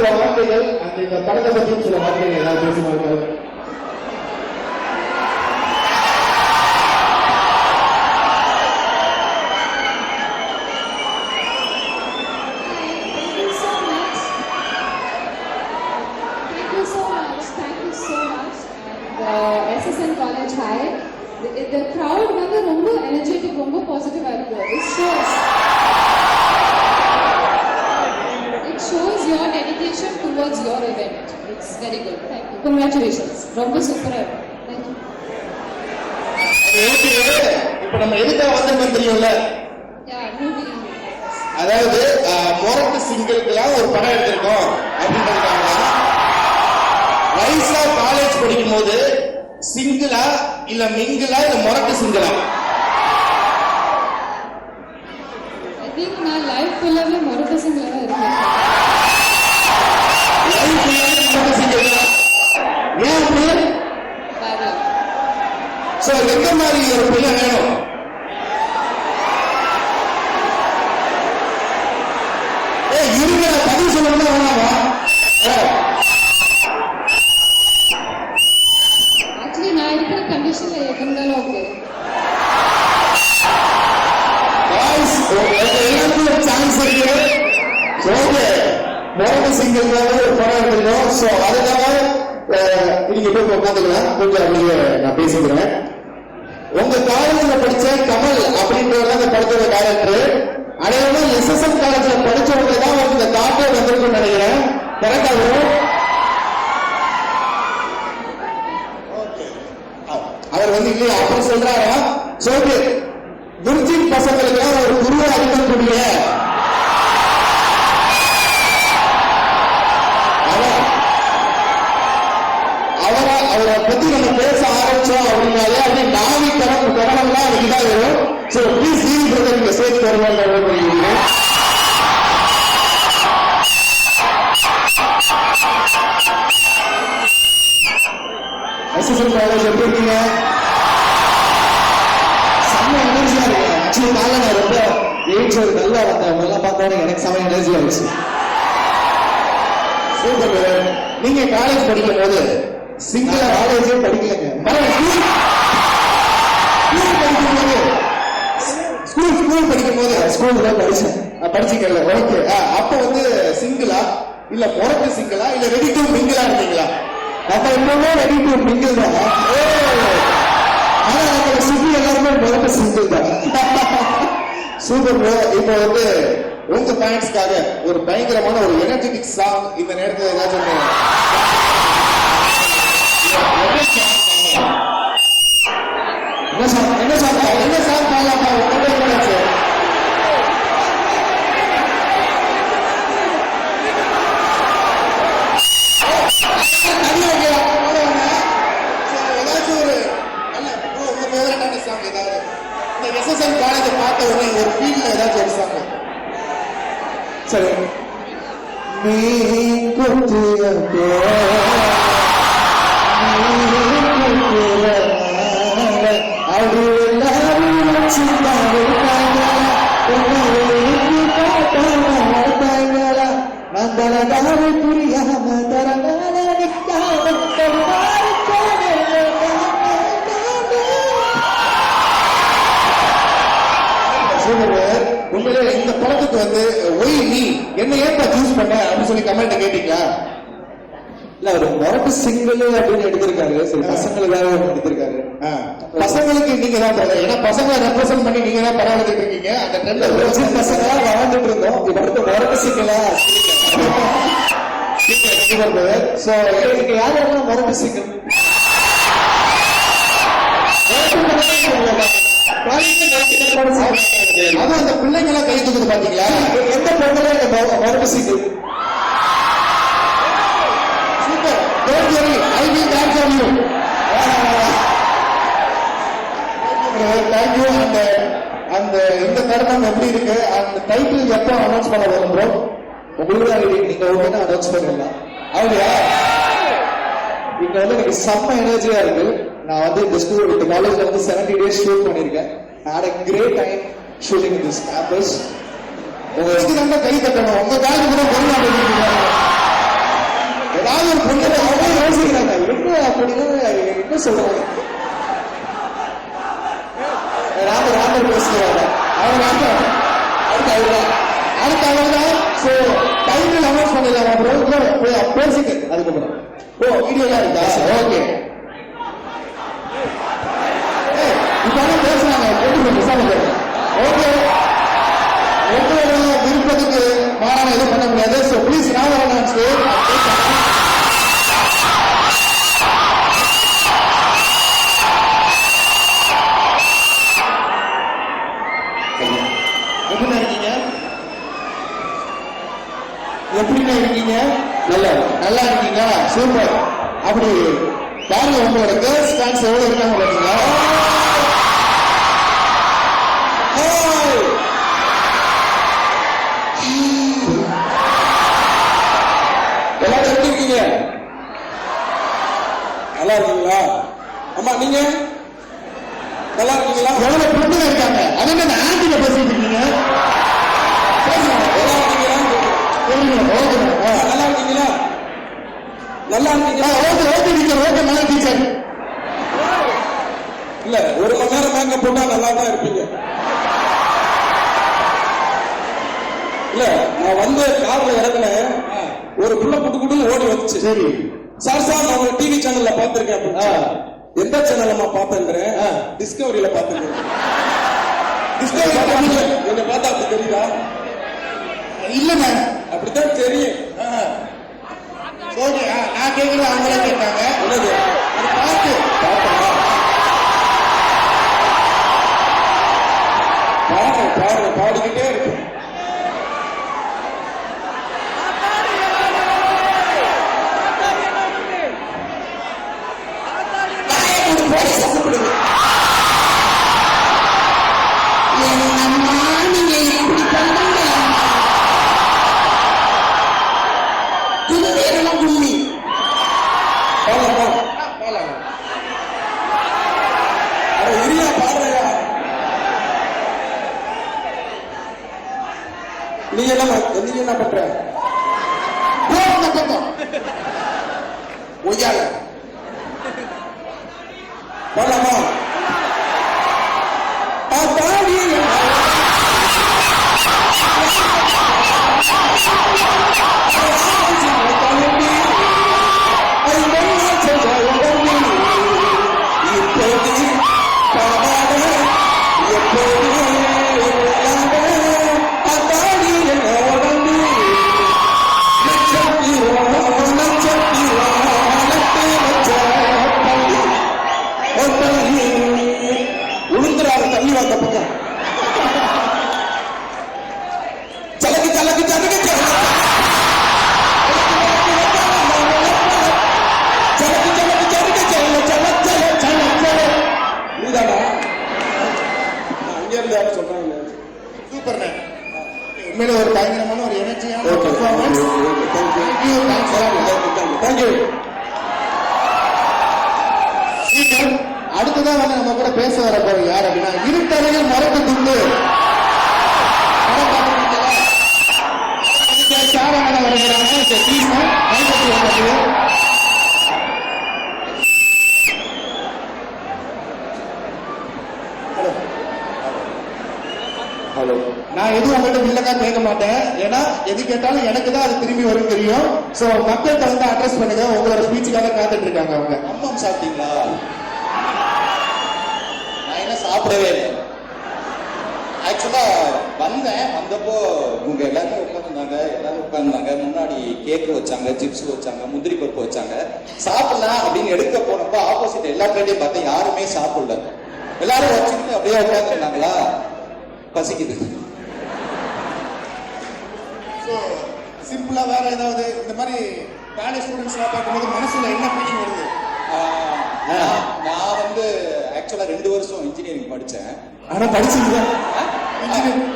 சில வார்த்தைகள் அந்த இந்த படத்தை பற்றியும் சில வார்த்தைகள் ஏதாவது பேசுவார்கள்? ரொம்ப சூப்பரா. இப்ப நம்ம எதுக்காக வந்திருக்கோம் தெரியும்ல. அதாவது முரட்டு சிங்கிளுக்கெல்லாம் ஒரு படம் எடுத்திருக்கோம் அப்படின்றதுக்காக ரைசா காலேஜ் படிக்கும் போது சிங்கிளா இல்ல மிங்கிளா இல்ல முரட்டு சிங்கிளா நான் life ஃபுல்லாவே மொரட்டு சிங்கிளா இருக்கேன். ஏன் அப்படி. சோ எந்த மாதிரி ஒரு பிள்ளை வேணும்? வேணாமா? நான் இருக்கிற எல்லாருக்கும் ஒரு chance இருக்கு. மோகன் சிங்கிள் ஒரு படம் எடுத்திருக்கோம் அஹ், நீங்க போய் உட்காந்துக்கலாம் கொஞ்சம் அப்படியே நான் பேசிக்கிறேன். உங்க காலேஜ்ல படிச்ச கமல் அப்படின்றவர் அந்த படத்தோட டேரக்டர் அனைவரும் எஸ்எஸ்எம் காலேஜ்ல படிச்சவங்க தான் உங்களுக்கு இந்த தாட்டே வந்திருக்கும் நினைக்கிறேன். கரெக்டா வரும் அவர் வந்து இல்லையா? அப்படி சொல்றாரா? சோகே குருஜி பசங்களுக்கு ஒரு குருவா இருக்கக்கூடிய அவரை பத்தி நம்ம பேச ஆரம்பிச்சோம் அப்படின்னாலே அப்படி நாவி கரம் கவனம்லாம் அதுக்கு தான் வரும் so please leave brother message சேர்த்து எஸ்எஸ்எல் காலேஜ் எப்படி இருக்கீங்க? செம்ம எனர்ஜியா இருக்கு ஆக்சுவலி நான் ரொம்ப எயிட்ஸ் ஒரு நல்லா வந்தேன் அவங்க பார்த்தோன்னே எனக்கு செம்ம எனர்ஜி ஆயிடுச்சு சூப்பர் நீங்க காலேஜ் படிக்கும் போது சிங்கிளா காலேஜே படிக்கலங்க. ஸ்கூல் ஸ்கூல் படிக்கும் போது ஸ்கூல்ல படிச்சேன். அஹ் படிச்சீங்கல்ல ஓகே அப்ப வந்து சிங்கிளா? இல்ல பிறப்பு சிங்கிளா? இல்ல ரெடி டு மிங்கிளா இருந்தீங்களா நம்ம இன்னுமே ரெடி டு மிங்கிள் தான். ஆனா நம்ம சுத்தி எல்லாருமே பிறப்பு சிங்கிள் தான். சூப்பர் ப்ரோ இப்போ வந்து உங்க பாயிண்ட்ஸ்க்காக ஒரு பயங்கரமான ஒரு எனர்ஜெட்டிக் சாங் இந்த நேரத்தில் ஏதாச்சும் ஒண்ணு- என்ன சாங் என்ன சாங் என்ன இந்த உண்மையிலே இந்த படத்துக்கு வந்து ஒய் நீ என்ன ஏன்பா சூஸ் பண்ண? அப்படின்னு சொல்லி கமெண்ட் கேட்டீங்களா? இல்ல ஒரு மொரட்டு சிங்கிள் அப்படின்னு எடுத்திருக்காரு. சரி பசங்களுக்காக எடுத்திருக்காரு. பசங்களுக்கு நீங்க தான். ஏன்னா பசங்களை ரெப்ரசென்ட் பண்ணி நீங்க தான் எடுத்துட்டு இருக்கீங்க. அந்த ட்ரெண்ட்ல பசங்களா வாழ்ந்துட்டு இருந்தோம். இப்ப அடுத்து மொரட்டு சிங்கிளா சோ நீங்க யாரெல்லாம் மொரட்டு சிங்கிள் அந்த பிள்ளைங்க எல்லாம் கை தூக்குது பாத்தீங்களா? எந்த பொண்ணுல இந்த single will dance on you thank you அந்த அந்த இந்த தருணம் எப்படி இருக்கு? அந்த டைட்டில் எப்போ அனௌன்ஸ் பண்ண வரும் ப்ரோ உங்களுக்கு. நீங்க ஓகேனா அனௌன்ஸ் பண்ணிடலாம் அப்படியா? இங்க வந்து எனக்கு செம்ம எனர்ஜியா இருக்கு. நான் வந்து இந்த ஸ்கூல் இந்த காலேஜ்ல வந்து செவன்டி டேஸ் ஷூட் பண்ணிருக்கேன் நான் great time shooting this campus உங்களுக்கு நம்ம கை தட்டணும். உங்க காலத்து கூட ஆரம்பிக்கிறீங்க ஏதாவது ஒரு பொண்ணு யோசிக்கிறாங்க. என்ன அப்படின்னு என்ன சொல்றாங்க? ராமர் ராமர் பேசுறாங்க அவர் அடுத்த அடுத்த அவர் அடுத்த அவர் தான் ஸோ அனௌன்ஸ் பண்ணிடலாம் அப்புறம் அதுக்கப்புறம். ஓ வீடியோலாம் இருக்கா? ஓகே இப்போ பேசுறாங்க போட்டு பேசாம ஓகே உங்களோட விருப்பத்துக்கு மாறான எதுவும் பண்ண முடியாது ஸோ ப்ளீஸ் நான் வரணும் ஸ்டேஜ் எப்படிண்ணா இருக்கீங்க எப்படிண்ணா இருக்கீங்க நல்லா நல்லா இருக்கீங்களா சூப்பர் அப்படி பாருங்க உங்களோட கேர்ள்ஸ் ஃபேன்ஸ் எவ்வளவு இருக்காங்க பாத்தீங்களா! எல்லாரும் எப்படி இருக்கீங்க? நல்லா இருக்கீங்களா? அம்மா நீங்க? நல்லா இருக்கீங்களா? எவ்வளவு பொண்ணுங்க இருக்காங்க. அது என்ன ஆண்டில பேசிட்டு இருக்கீங்க. நல்லா இருக்கீங்களா. நல்லா இருக்கீங்களா டீச்சர் இல்ல ஒரு மணி நேரம் மேக்கப் போட்டா நல்லா தான் இருப்பீங்க. இல்ல நான் வந்து கார்ல இறங்கினேன் ஒரு புள்ள புட்டு குட்டுன்னு ஓடி வந்துச்சு. சரி. சார் சார் நான் உங்க டிவி சேனல்ல பாத்திருக்கேன். எந்த சேனல்லமா பாத்துன்றேன் ஆ. டிஸ்கவரியில பாத்துருக்கேன் டிஸ்கவரி என்ன பார்த்தா அப்படி தெரியுதா? இல்லங்க அப்படித்தான் தெரியும். ஓகே நான் கேக்குறது அவங்களே கேட்டாங்க பார்த்து. பார்த்தா பாடு பாடு பாடிக்கிட்டே இருக்கு. நீ என்ன நீ என்ன பண்ற? பக்கம் ஒய்யால அடுத்துதான் வந்து நம்ம கூட பேச வர போறோம் யார் அப்படின்னா இருட்டறையில் மரத்து துண்டு. படம் வருகிறாங்க. நான் எதுவும் உங்கள்கிட்ட இல்லக்கா கேட்க மாட்டேன். ஏன்னா எது கேட்டாலும் எனக்கு தான் அது திரும்பி வரும் தெரியும். சோ மக்கள் வந்து அட்ரஸ் பண்ணுங்க. உங்களோட ஸ்பீச்சுக்காக காத்துட்டு இருக்காங்க அவங்க. அம்மம் சாப்பிட்டீங்களா? நான் என்ன சாப்பிடவே இல்லை. ஆக்சுவலா வந்தேன். வந்தப்போ இவங்க எல்லாருமே உட்காந்துருந்தாங்க எல்லாரும் உட்காந்துருந்தாங்க முன்னாடி கேக்கு வச்சாங்க சிப்ஸ் வச்சாங்க முந்திரி பருப்பு வச்சாங்க. சாப்பிடலாம் அப்படின்னு எடுக்க போனப்போ ஆப்போசிட் எல்லா பார்த்தா யாருமே சாப்பிடல. எல்லாரும் வச்சுக்கிட்டு அப்படியே உட்காந்துருந்தாங்களா பசிக்குது. ஸோ சிம்பிளா வேற ஏதாவது இந்த மாதிரி காலேஜ் ஸ்டூடெண்ட்ஸ்லாம் பார்க்கும்போது மனசுல என்ன ஃபீலிங் வருது? நான் வந்து ஆக்சுவலா ரெண்டு வருஷம் இன்ஜினியரிங் படிச்சேன். ஆனா படிச்சீங்க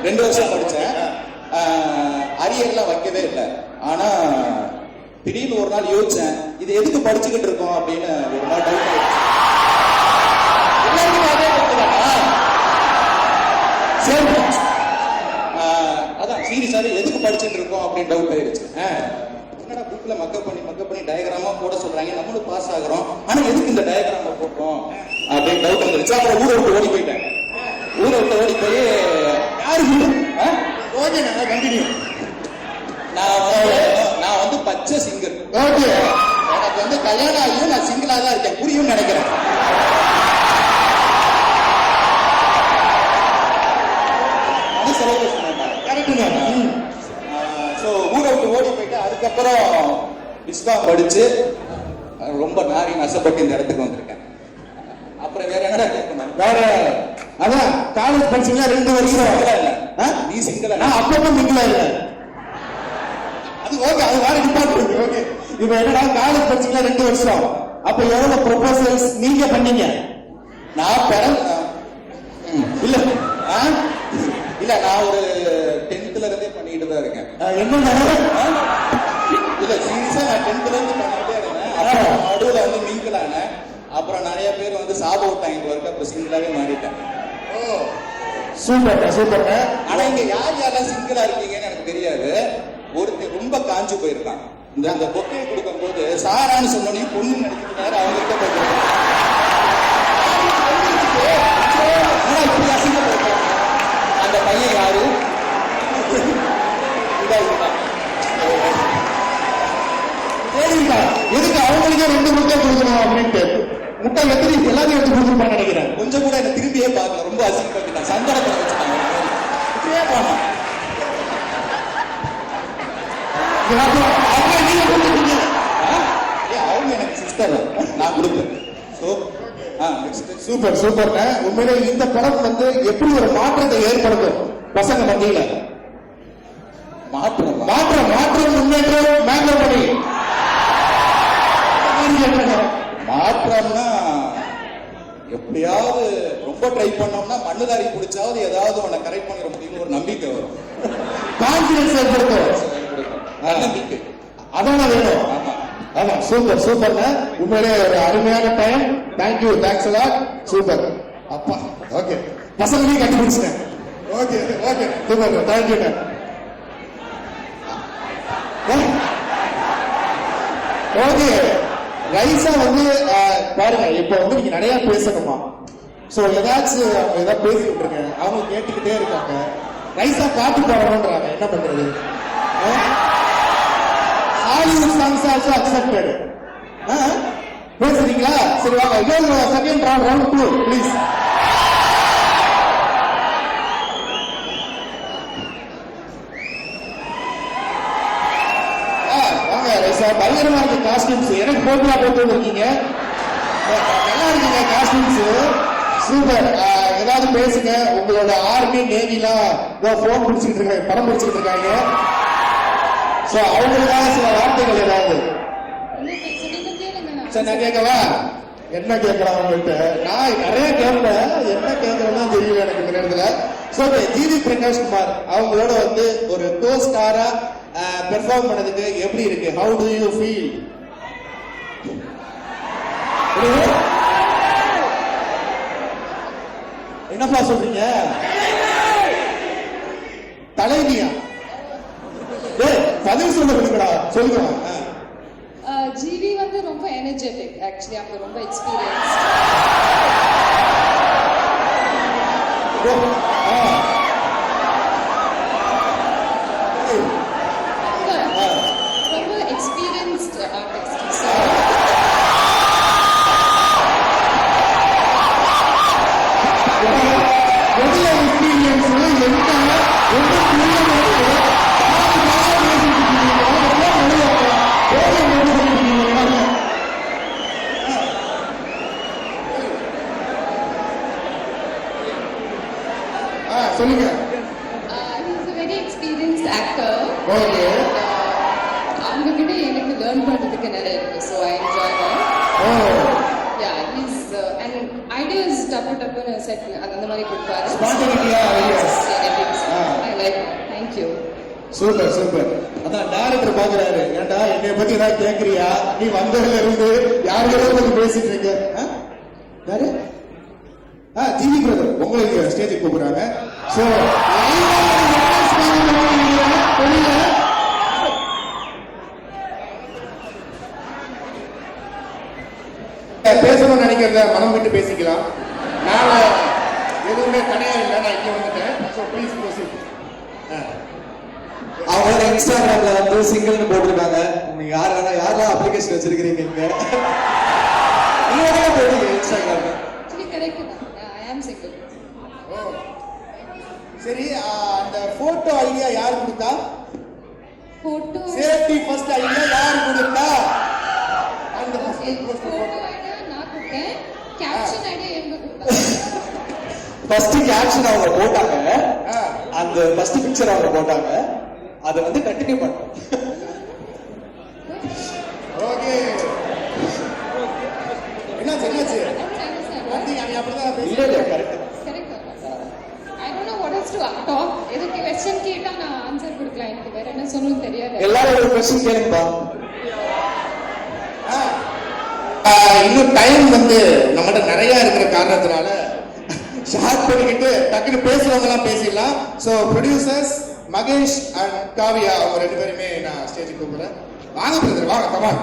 ரெண்டு வருஷம் படிச்சேன். அரியர்லாம் வைக்கவே இல்லை. ஆனா திடீர்னு ஒரு நாள் யோசிச்சேன் இது எதுக்கு படிச்சுக்கிட்டு இருக்கோம் அப்படின்னு ஒரு நாள் டவுட் ஆயிடுச்சு? சரி ஆஹ், அதான் சீரியஸாவே எதுக்கு படிச்சுட்டு இருக்கோம் அப்படின்னு டவுட் ஆயிடுச்சு. என்னடா புக்ல மக்கப் பண்ணி மக்கப் பண்ணி டயக்ராமா போட சொல்றாங்க. நம்மளும் பாஸ் ஆகுறோம். ஆனா எதுக்கு இந்த டயக்ராம போட்டோம்? அப்படின்னு டவுட் வந்துருச்சு. அப்புறம் ஊரை விட்டு ஓடி போயிட்டேன். ஊரை விட்டு ஓடி போய் யாரு ஓகே நான் கண்டினியூ நான் வந்து நான் வந்து பச்சை சிங்கர் ஓகே. எனக்கு வந்து கல்யாணம் ஆகியும் நான் சிங்கிளா தான் இருக்கேன். புரியும் நினைக்கிறேன் அது செலிப்ரேட் பண்ணாங்க கரெக்டுங்க ஸோ ஊரை விட்டு ஓடி போயிட்டு அதுக்கப்புறம் விஸ்காம் படிச்சு ரொம்ப நாரி நசப்பட்டு இந்த இடத்துக்கு வந்திருக்கேன். அப்புறம் வேற கேட்கணும்? வேற அதான் காலேஜ் படிச்சீங்களா? ரெண்டு வருஷம். சிங்கிளா? நீ சிங்கிளா நான் அப்பவும் மிங்கிலா இல்ல. அது ஓகே அது வேற டிபார்ட்மெண்ட் ஓகே இப்போ என்னடா காலேஜ் படிச்சீங்களா? ரெண்டு வருஷம். அப்ப எவ்வளவு ப்ரொபோசல்ஸ் நீங்க பண்ணீங்க? நான் ம். இல்ல? இல்ல நான் ஒரு டென்த்ல இருந்தே பண்ணிட்டு தான் இருக்கேன். என்ன இல்ல சீரியஸா நான் டென்த்ல இருந்து பண்ணிட்டே இருந்தேன் அப்புறம் நடுவுல வந்து மிங்கிள் ஆனேன் அப்புறம் நிறைய பேர் வந்து சாப விட்டாங்க ஒர்க் அப்புறம் சிங்கிளாவே மாறிட்டேன் சூப்பர் சூப்பர் ஆனா இங்க யார் யாரெல்லாம் சிங்கிளா இருக்கீங்கன்னு எனக்கு தெரியாது. ஒருத்தர் ரொம்ப காஞ்சு போயிருக்கான். இந்த அந்த பொக்கையை கொடுக்கும் போது சாரான்னு சொன்னோடனே பொண்ணு நினைக்கிறாரு அவங்க கிட்ட போய் கொடுக்கணும். ஆனா இப்படி அசிங்கப்படுத்துறாங்க. அந்த பையன் யாரு? இதா இதுதான். சரிங்களா எதுக்கு? அவங்களுக்கே ரெண்டு முட்டை கொடுக்கணும் அப்படின்ட்டு. முட்டை எத்தனை எல்லாத்தையும் எடுத்து கொடுத்துருப்பான்னு நினைக்கிறேன். கொஞ்சம் கூட என்ன திரும்பியே பார்க்கல. ரொம்ப அசிங்கப்பட்டுட்டான் சந்தனத்துல வச்சுட்டாங்க இப்படியே போனோம் அவங்க நீங்க கொடுத்துருக்கீங்க. அவங்க எனக்கு சிஸ்டர் நான் கொடுப்பேன். ஸோ சூப்பர் சூப்பர்ங்க உண்மையிலே இந்த படம் வந்து எப்படி ஒரு மாற்றத்தை ஏற்படுத்தும்? பசங்க மத்தியில. மாற்றம். மாற்றம் மாற்றம் முன்னேற்றம் மேங்கோ மாற்றம்னா எப்படியாவது ரொம்ப ட்ரை பண்ணோம்னா மண்ணுதாரி பிடிச்சாவது ஏதாவது உன்னை கரெக்ட் பண்ணிட முடியும்னு ஒரு நம்பிக்கை வரும். கான்பிடன்ஸ் ஏற்படுத்தும். நம்பிக்கை. அதான வேணும். ஆமா. சூப்பர் சூப்பர்ங்க உண்மையிலே ஒரு அருமையான டைம் தேங்க்யூ தேங்க்ஸ் எல்லாம் சூப்பர். அப்பா. ஓகே பசங்களையும் கண்டுபிடிச்சிட்டேன் okay okay super thank you okay Raiza வந்து பாருங்க இப்போ வந்து நீங்க நிறைய பேசணுமா? சோ ஏதாச்சும் அவங்க ஏதாவது பேசிக்கிட்டு இருக்கேன் அவங்க கேட்டுக்கிட்டே இருக்காங்க. ரைஸா பாட்டு பாடணும்ன்றாங்க. என்ன பண்றது? ஹாலிவுட் சாங்ஸ் ஆல்சோ அக்செப்டட் பேசுறீங்களா? சரி வாங்க. Second round round two please வாங்க ரைசா பயங்கரமா இருக்கு காஸ்டியூம்ஸ் எனக்கு போட்டியா போட்டு வந்திருக்கீங்க. நல்லா இருக்குங்க காஸ்டியூம்ஸ் சூப்பர் ஏதாவது பேசுங்க. உங்களோட ஆர்மி நேவிலாம் போன் பிடிச்சிட்டு இருக்காங்க படம் பிடிச்சிட்டு இருக்காங்க. சோ அவங்களுக்காக சில வார்த்தைகள் ஏதாவது. சரி நான் கேட்கவா? என்ன கேட்கலாம் உங்கள்கிட்ட நான் நிறைய கேட்பேன். என்ன கேட்கறதுன்னு தெரியல எனக்கு இந்த நேரத்துல. ஸோ ஜிவி பிரகாஷ் குமார் அவங்களோட வந்து ஒரு கோ ஸ்டாரா பெர்ஃபார்ம் பண்ணதுக்கு எப்படி இருக்கு? ஹவு டு யூ ஃபீல் என்னப்பா சொல்றீங்க? தலைவியா பதில் சொல்ல விடுங்கடா சொல்லுங்க. ஜிவி வந்து ரொம்ப எனர்ஜெட்டிக் ஆக்சுவலி அவங்க ரொம்ப எக்ஸ்பீரியன்ஸ் சொல்லுங்க. Actor okay. அவங்க கிட்ட எனக்கு லேர்ன் பண்றதுக்கு நிறைய இருக்கு so I enjoy O. Yeah is and ideas டப்பு டப்புன்னு செட் அந்த மாதிரி கொடுப்பாரு. ஆ. I like thank you super super அதான் டேரக்டர் பாக்குறாரு. ஏன்டா என்னைய பத்தி ஏதாவது கேக்குறியா? நீ வந்ததுல இருந்து யாருக்கோ கூட பேசிட்டு இருக்க. ஆ? யாரு? ஆ ஜிவி பிரதர் உங்களை ஸ்டேஜுக்கு கூப்பிடுறாங்க. சோ பேசணும்னு நினைக்கிறத மனம் விட்டு பேசிக்கலாம். நான் எதுவுமே கிடையாது இல்லை நான் இங்க வந்துட்டேன். ஸோ ப்ளீஸ் ப்ரொசீட் அவங்க இன்ஸ்டாகிராம்ல வந்து சிங்கிள்னு போட்டிருக்காங்க. நீங்க யார் வேணா யாரெல்லாம் அப்ளிகேஷன் வச்சிருக்கீங்க இங்க? நீங்க வேணா போடுங்க இன்ஸ்டாகிராம்ல சரி அந்த போட்டோ ஐடியா யார் கொடுத்தா? ஃபோட்டோ சேஃப்டி ஃபர்ஸ்ட் ஐடியா யார் கொடுத்தா? அந்த ஃபோட்டோ ஐடியா நான் கொடுத்தேன். கேப்ஷன் ஐடியா எங்க ஃபர்ஸ்ட் கேப்ஷன் அவங்க போட்டாங்க. அந்த ஃபர்ஸ்ட் பிக்சர் அவங்க போட்டாங்க. அதை வந்து கண்டினியூ பண்ணோம் ஓகே. என்னாச்சு என்னாச்சு? இல்ல இல்ல கரெக்ட் எல்லாரும் ஒரு கொஸ்டின் கேளுங்கப்பா. இன்னும் டைம் வந்து நம்மகிட்ட நிறைய இருக்கிற காரணத்தினால ஷார்ட் பண்ணிக்கிட்டு டக்குன்னு பேசுறவங்கலாம் பேசிடலாம். So producers Mahesh and Kavya அவங்க ரெண்டு பேருமே நான் ஸ்டேஜுக்கு கூப்பிடுறேன். வாங்க பிரதர் வாங்க கமான்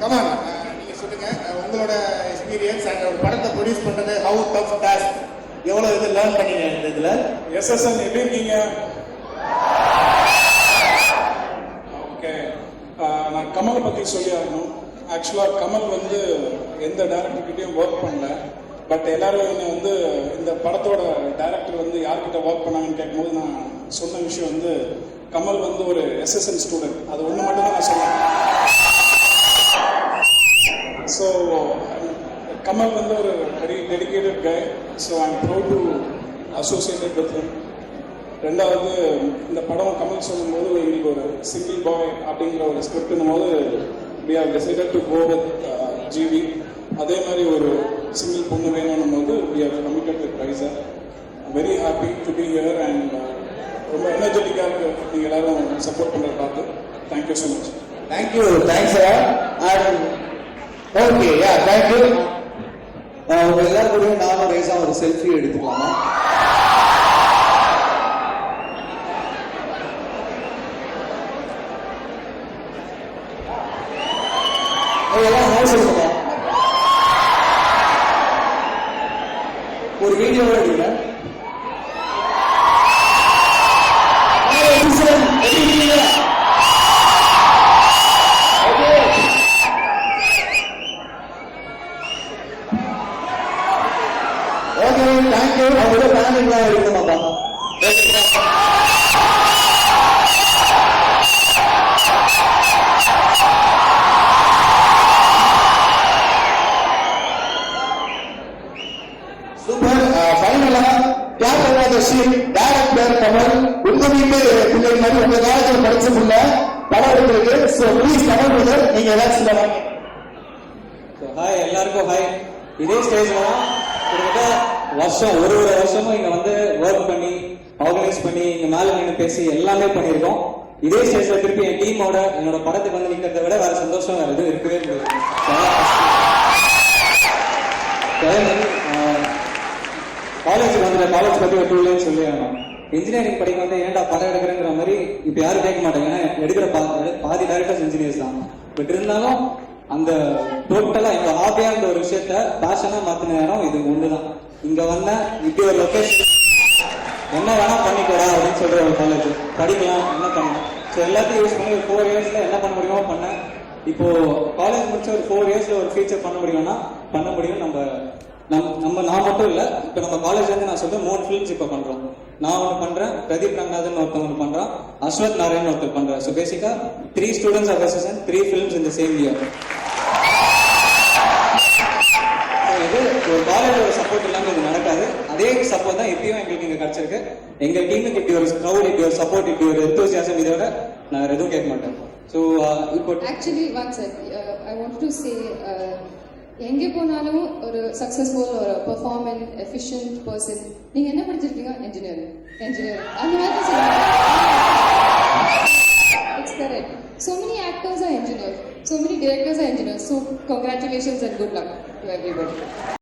கமான் நீங்க சொல்லுங்க. உங்களோட எக்ஸ்பீரியன்ஸ் அண்ட் ஒரு படத்தை ப்ரொடியூஸ் பண்றது ஹவு டஃப் டாஸ்க் எவ்வளவு இது லேர்ன் பண்ணீங்க இந்த இதுல? எஸ்எஸ்என் எப்படி இருக்கீங்க? ஓகே நான் கமலை பற்றி சொல்லி ஆகணும். ஆக்சுவலாக கமல் வந்து எந்த டேரக்டர்கிட்டையும் ஒர்க் பண்ணல. பட் எல்லாரும் என்னை வந்து இந்த படத்தோட டைரக்டர் வந்து யார்கிட்ட ஒர்க் பண்ணாங்கன்னு கேட்கும்போது நான் சொன்ன விஷயம் வந்து கமல் வந்து ஒரு எஸ்எஸ்என் ஸ்டூடெண்ட் அது ஒன்று மட்டும் தான் நான் சொன்னேன் ஸோ கமல் வந்து ஒரு very dedicated guy so I'm proud to associated with him ரெண்டாவது இந்த படம் கமல் சொல்லும்போது எங்களுக்கு ஒரு சிங்கிள் பாய் அப்படிங்கிற ஒரு ஸ்கிரிப்ட்னும் போது we are decided to go with GV. அதே மாதிரி ஒரு சிங்கிள் பொண்ணு வேணும்னும் போது we are committed with Raiza very happy to be here and ரொம்ப எனர்ஜெட்டிக்காக இருக்கு நீங்கள் எல்லாரும் சப்போர்ட் பண்ணுறத பார்த்து thank you so much thank you thanks and okay yeah thank you உங்க எல்லாரும் நானும் ரைஸாக ஒரு செல்ஃபி எடுத்துக்கலாமா ஏய், எல்லாம் ஹாய் சொல்லுங்க ஒரு வீடியோவோட எடுங்க ஓகே தேங்க்யூ அவங்களோட ஃபேமிலிலாம் இருக்கணுமாப்பா சூப்பர் ஃபைனலா கிளாப் பண்ணாத ஷீட் பேர் கமல் உங்க வீட்டு பிள்ளை மாதிரி உங்க காலத்துல படிச்ச முடியல படம் எடுத்திருக்கு ஸோ ப்ளீஸ் கமல் பிரதர் நீங்க ஏதாச்சும் சொல்லலாம் ஹாய் எல்லாருக்கும் ஹாய் இதே ஸ்டேஜ் தான் கிட்டத்தட்ட வருஷம் ஒரு ஒரு வருஷமும் இங்க வந்து ஒர்க் பண்ணி ஆர்கனைஸ் பண்ணி இங்க மேல நின்று பேசி எல்லாமே பண்ணியிருக்கோம். இதே ஸ்டேஜ்ல திருப்பி என் டீமோட என்னோட படத்துக்கு வந்து நிக்கிறத விட வேற சந்தோஷம் வேற எதுவும் இருக்கவே முடியாது காலேஜ் வந்து காலேஜ் பத்தி ஒரு டூ லைன் சொல்லி இன்ஜினியரிங் படிக்க வந்து ஏன்டா படம் எடுக்கிறேங்கிற மாதிரி இப்ப யாரும் கேட்க மாட்டாங்க. ஏன்னா எடுக்கிற பா- பாதி டேரக்டர்ஸ் இன்ஜினியர்ஸ் தான். பட் இருந்தாலும் அந்த டோட்டலா இந்த ஹாபியா ஒரு விஷயத்த பேஷனா மாத்தின நேரம் இது ஒண்ணுதான். இங்க வந்த இப்படி ஒரு லொக்கேஷன் என்ன வேணா பண்ணிக்கோடா அப்படின்னு சொல்ற ஒரு காலேஜ் படிக்கலாம் என்ன பண்ணலாம். ஸோ எல்லாத்தையும் யூஸ் பண்ணி ஒரு ஃபோர் இயர்ஸ்ல என்ன பண்ண முடியுமோ பண்ணேன். இப்போ காலேஜ் முடிச்ச ஒரு ஃபோர் இயர்ஸ்ல ஒரு ஃபீச்சர் பண்ண முடியும்னா பண்ண முடியும் நம்ம நம் நம்ம நான் மட்டும் இல்லை இப்போ நம்ம காலேஜ்ல இருந்து நான் சொல்றேன் மூணு ஃபிலிம்ஸ் இப்போ பண்றோம். நான் ஒன்று பண்றேன் பிரதீப் ரங்கநாதன் ஒருத்தன் ஒன்று பண்றான் அஸ்வத் நாராயண் ஒருத்தர் பண்றேன். So basically three students of three films இந்த சேம் இயர் இது ஒரு காலேஜோட சப்போர்ட் இல்லாமல் இது நடக்காது. அதே சப்போர்ட் தான் இப்பயும் எங்களுக்கு இங்கே கிடைச்சிருக்கு. எங்க டீமுக்கு இப்படி ஒரு க்ரௌட் இப்படி ஒரு சப்போர்ட் இப்படி ஒரு enthusiasm இதோட நான் எதுவும் கேட்க மாட்டேன். ஸோ இப்போ actually one sec. Uh, I want எங்கே போனாலும் ஒரு சக்சஸ்ஃபுல் ஒரு பெர்ஃபார்மன் எஃபிஷியன்ட் பர்சன் நீங்கள் என்ன படிச்சிருக்கீங்க இன்ஜினியரிங் இன்ஜினியரிங் அந்த மாதிரி it's correct so many actors are engineer so many directors are engineer so congratulations and good luck to everybody